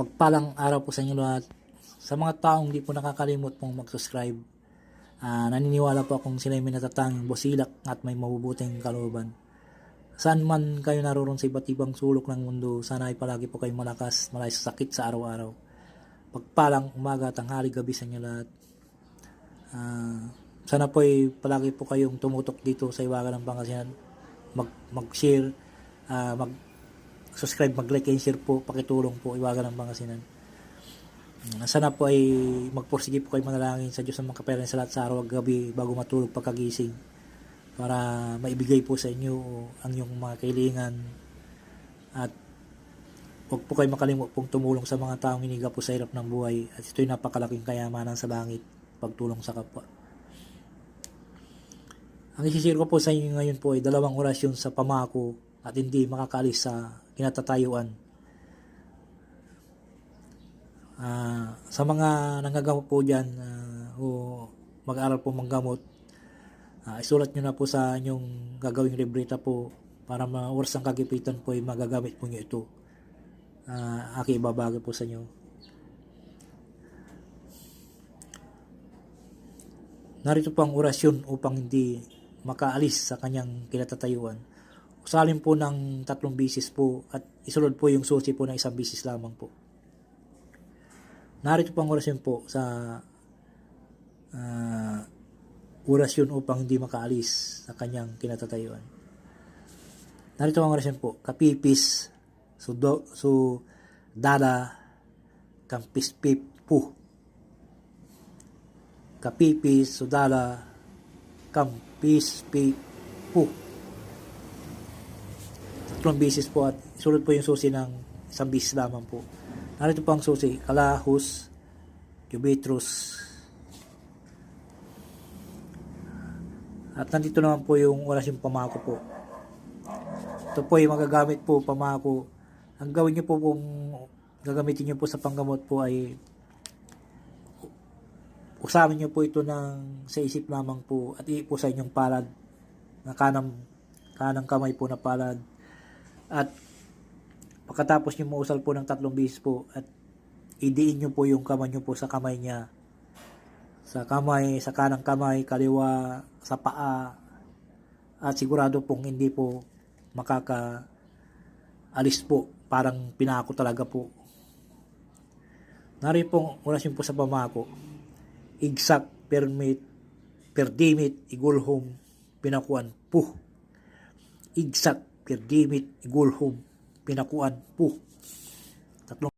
Pagpalang araw po sa inyo lahat. Sa mga taong di po nakakalimot pong mag-subscribe, ah, naniniwala po akong sila may natatanging busilak at may mabubuting kalooban. Saan man kayo naroon sa iba't ibang sulok ng mundo, sana ay palagi po kayong malakas, malay sa sakit sa araw-araw. Pagpalang umaga, tanghali, gabi sa inyo lahat. Ah, sana po ay palagi po kayong tumutok dito sa Iwaga ng Pangasinan. Mag, mag-share, ah, mag, subscribe, mag-like and share po, pakitulong po, Iwaga ng Pangasinan. Mm, Sana po ay magpursige po kayo manalangin sa Diyos ang makaperan sa lahat sa araw at gabi bago matulog pagkagising para maibigay po sa inyo ang inyong mga kailangan at huwag po kayo makalimot pong tumulong sa mga taong iniga po sa hirap ng buhay at ito'y napakalaking kayamanan sa langit pagtulong sa kapwa. Ang isisir ko po sa inyo ngayon po ay dalawang orasyon sa pamako at hindi makakalis sa kinatatayuan. Ah, sa mga nangagamot po dyan ah, o mag-aral po manggamot, ah, isulat nyo na po sa inyong gagawing libreta po para ma-oras ang kagipitan po ay magagamit po nyo ito. Ah, aki ibabagay po sa inyo. Narito po ang orasyon upang hindi makaalis sa kanyang kinatatayuan. Usalin po ng tatlong bisis po at isulod po yung susi po ng isang bisis lamang po. Narito po ang orasyon po sa ah, orasyon upang hindi makaalis sa kanyang kinatatayuan. Narito ang orasyon po, kapipis, sudo, su, dada, kampispip, pu. Kapipis, sudala, kampispip, pu. Tatlong bisis po at isulod po yung susi ng isang bisis lamang po. Narito po ang susi, kalahus, cubitrus, At nandito naman po yung orasyon pamako po. Ito po yung magagamit po pamako. Ang gawin nyo po kung gagamitin nyo po sa panggamot po ay usamin nyo po ito ng sa isip lamang po at ipo sa inyong palad na kanang kanang kamay po na palad at pagkatapos nyo mausal po ng tatlong bihis po at idiin nyo po yung kamay nyo po sa kamay niya sa kamay, sa kanang kamay, kaliwa, sa paa, at sigurado pong hindi po makaka alis po, parang pinako talaga po. Nari pong orasyon po sa pamako, igsak, permit, perdimit, igulhom, pinakuan po. Igsak, perdimit, igulhom, pinakuan po. Tatlong